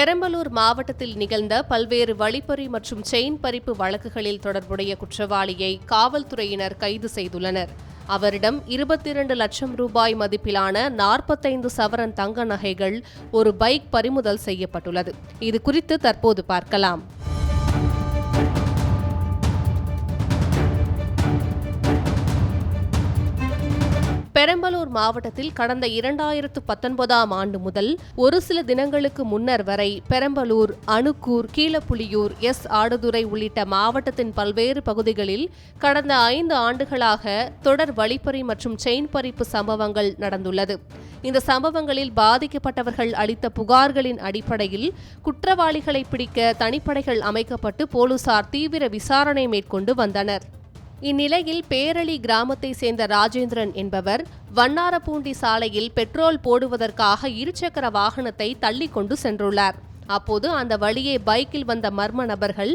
பெரம்பலூர் மாவட்டத்தில் நிகழ்ந்த பல்வேறு வழிப்பறி மற்றும் செயின் பறிப்பு வழக்குகளில் தொடர்புடைய குற்றவாளியை காவல்துறையினர் கைது செய்துள்ளனர். அவரிடம் இருபத்தி இரண்டு லட்சம் ரூபாய் மதிப்பிலான நாற்பத்தைந்து சவரன் தங்க நகைகள் ஒரு பைக் பறிமுதல் செய்யப்பட்டுள்ளது. இது குறித்து தற்போது பார்க்கலாம். பெரம்பலூர் மாவட்டத்தில் கடந்த இரண்டாயிரத்து பத்தொன்பதாம் ஆண்டு முதல் ஒரு சில தினங்களுக்கு முன்னர் வரை பெரம்பலூர் அணுக்கூர் கீழப்புலியூர் எஸ் ஆடுதுறை உள்ளிட்ட மாவட்டத்தின் பல்வேறு பகுதிகளில் கடந்த ஐந்து ஆண்டுகளாக தொடர் வழிப்பறி மற்றும் செயின் பறிப்பு சம்பவங்கள் நடந்துள்ளது. இந்த சம்பவங்களில் பாதிக்கப்பட்டவர்கள் அளித்த புகார்களின் அடிப்படையில் குற்றவாளிகளை பிடிக்க தனிப்படைகள் அமைக்கப்பட்டு போலீசார் தீவிர விசாரணை மேற்கொண்டு வந்தனர். இந்நிலையில் பேரளி கிராமத்தை சேர்ந்த ராஜேந்திரன் என்பவர் வண்ணாரப்பூண்டி சாலையில் பெட்ரோல் போடுவதற்காக இருசக்கர வாகனத்தை தள்ளி கொண்டு சென்றுள்ளார். அப்போது அந்த வழியே பைக்கில் வந்த மர்ம நபர்கள்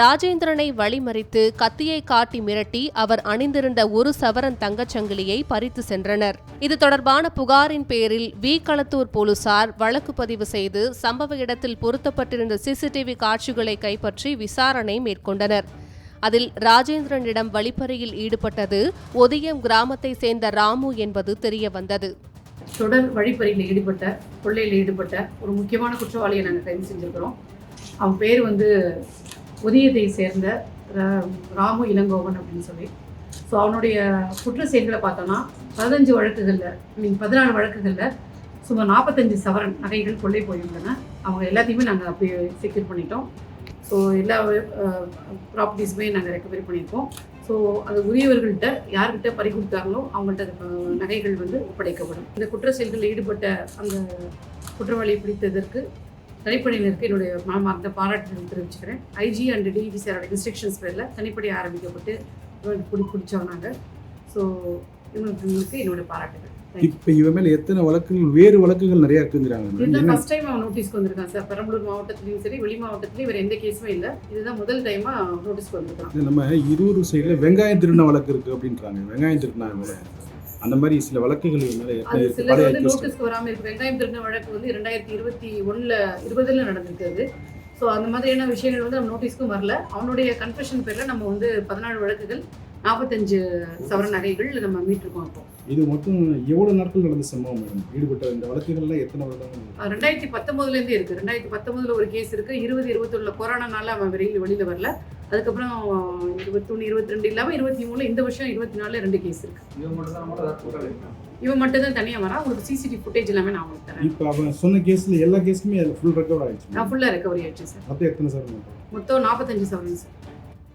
ராஜேந்திரனை வழிமறித்து கத்தியை காட்டி மிரட்டி அவர் அணிந்திருந்த ஒரு சவரன் தங்கச்சங்கிலியை பறித்து சென்றனர். இது தொடர்பான புகாரின் பேரில் வி. களத்தூர் போலீசார் வழக்கு பதிவு செய்து சம்பவ இடத்தில் பொருத்தப்பட்டிருந்த சிசிடிவி காட்சிகளை கைப்பற்றி விசாரணை மேற்கொண்டனர். அதில் ராஜேந்திரனிடம் வழிப்பறையில் ஈடுபட்டது ஒதியம் கிராமத்தை சேர்ந்த ராமு என்பது தெரிய வந்தது தொடர் வழிப்பறையில் ஈடுபட்ட கொள்ளையில் ஈடுபட்ட ஒரு முக்கியமான குற்றவாளியை நாங்கள் கைது செஞ்சுருக்கிறோம். அவன் பேர் வந்து உதயத்தை சேர்ந்த ராமு இளங்கோவன் அப்படின்னு சொல்லி. ஸோ அவனுடைய குற்ற செயல்களை பார்த்தோன்னா பதினஞ்சு வழக்குகளில் மீன் பதினாலு வழக்குகளில் சுமார் நாற்பத்தஞ்சு சவரன் நகைகள் கொள்ளை போயிருந்தன. அவங்க எல்லாத்தையுமே நாங்கள் அப்படியே செக்யூர் பண்ணிட்டோம். ஸோ எல்லா ப்ராப்பர்ட்டிஸுமே நாங்கள் ரெக்கவரி பண்ணியிருக்கோம். ஸோ அது உரியவர்கள்ட்ட யார்கிட்ட பறி கொடுத்தாங்களோ அவங்கள்ட்ட நகைகள் வந்து ஒப்படைக்கப்படும். இந்த குற்ற செயல்களில் ஈடுபட்ட அந்த குற்றவாளியை பிடித்ததற்கு தனிப்படையினருக்கு என்னுடைய மனமார்ந்த பாராட்டுகள் தெரிவிச்சுக்கிறேன். ஐஜி அண்ட் டிஜி இன்ஸ்ட்ரக்ஷன்ஸ் பேரில் தனிப்படை ஆரம்பிக்கப்பட்டு பிடி பிடி பிடிச்சவனாங்க ஸோ இவங்களுக்கு என்னுடைய பாராட்டுகள். இப்ப இவன் மேல எத்தனை வழக்குகள் வேறு வழக்குகள் நிறைய இருக்குங்கிறாங்க இதுதான் ஃபர்ஸ்ட் டைம் அவன் நோட்டீஸ்க்கு வந்திருக்கான் சார். பெரம்பலூர் மாவட்டத்துலையும் சரி வெளி மாவட்டத்துலையும் வேறு எந்த கேஸுமே இல்லை. இதுதான் முதல் டைமாக நோட்டீஸ்க்கு வந்திருக்கான். நம்ம இருவரு சைடுல வெங்காயம் திருடின வழக்கு இருக்கு அப்படின்றாங்க. வெங்காயம் திருடினாங்க அந்த மாதிரி சில வழக்குகள் மேல சிலர் வந்து நோட்டீஸ்க்கு வராமல் இருக்கு. வெங்காயம் திருடின வழக்கு வந்து ரெண்டாயிரத்தி இருபத்தி ஒன்றில் இருபதுல நடந்திருக்குது ஸோ அந்த மாதிரியான விஷயங்கள் வந்து நம்ம நோட்டீஸ்க்கும் வரல. அவனுடைய கன்ஃபெஷன் பேரில் நம்ம வந்து பதினாலு வழக்குகள் நாற்பத்தஞ்சு சவர நகைகள் நம்ம மீட்டிருக்கோம் இப்போ இது மொத்தம் எவ்வளவு நாட்கள் நடந்த சம்பவம் மேடம்? ஈடுபட்ட இந்த வழக்குகள்லாம் எத்தனை வருடம் ரெண்டாயிரத்தி பத்தொம்போதுலேருந்தே இருக்குது ரெண்டாயிரத்தி பத்தொம்போதுல ஒரு கேஸ் இருக்குது இருபது இருபத்தொன்னுல கொரோனானால அவன் வெளியில் வெளியில் வரல. அதுக்கப்புறம் இருபத்தொன்று இருபத்தி ரெண்டு இல்லாமல் இருபத்தி மூணுல இந்த வருஷம் இருபத்தி நாலில் ரெண்டு கேஸ் இருக்குது இவன் மட்டும் தான் தனியாக வரான் உங்களுக்கு சிசிடிவி ஃபுட்டேஜ் எல்லாமே நான் உங்களுக்கு தரேன். இப்ப அவன் சொன்ன கேஸ்ல எல்லா கேஸுமே ஃபுல் ரெக்கவர் ஆயிடுச்சு. நான் ஃபுல்லாக ரெக்கவரி ஆயிடுச்சு சார் மொத்தம் எத்தனை சார் மொத்தம் நாற்பத்தஞ்சு சவரன் சார்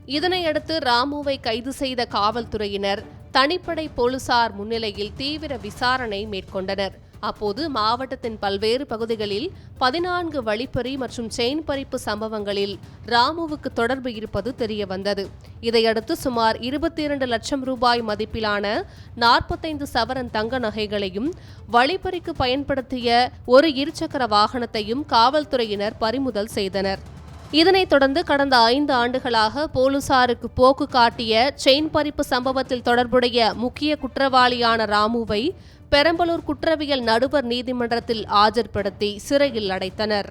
இதனையடுத்து ராமுவை கைது செய்த காவல்துறையினர் தனிப்படை போலீசார் முன்னிலையில் தீவிர விசாரணை மேற்கொண்டனர். அப்போது மாவட்டத்தின் பல்வேறு பகுதிகளில் பதினான்கு வழிப்பறி மற்றும் செயின் பறிப்பு சம்பவங்களில் ராமுவுக்கு தொடர்பு இருப்பது தெரியவந்தது. இதையடுத்து சுமார் இருபத்தி இரண்டு லட்சம் ரூபாய் மதிப்பிலான நாற்பத்தைந்து சவரன் தங்க நகைகளையும் வழிப்பறிக்கு பயன்படுத்திய ஒரு இருசக்கர வாகனத்தையும் காவல்துறையினர் பறிமுதல் செய்தனர். இதனைத் தொடர்ந்து கடந்த ஐந்து ஆண்டுகளாக போலீசாருக்கு போக்கு காட்டிய செயின் பறிப்பு சம்பவத்தில் தொடர்புடைய முக்கிய குற்றவாளியான ராமுவை பெரம்பலூர் குற்றவியல் நடுவர் நீதிமன்றத்தில் ஆஜர்படுத்தி சிறையில் அடைத்தனர்.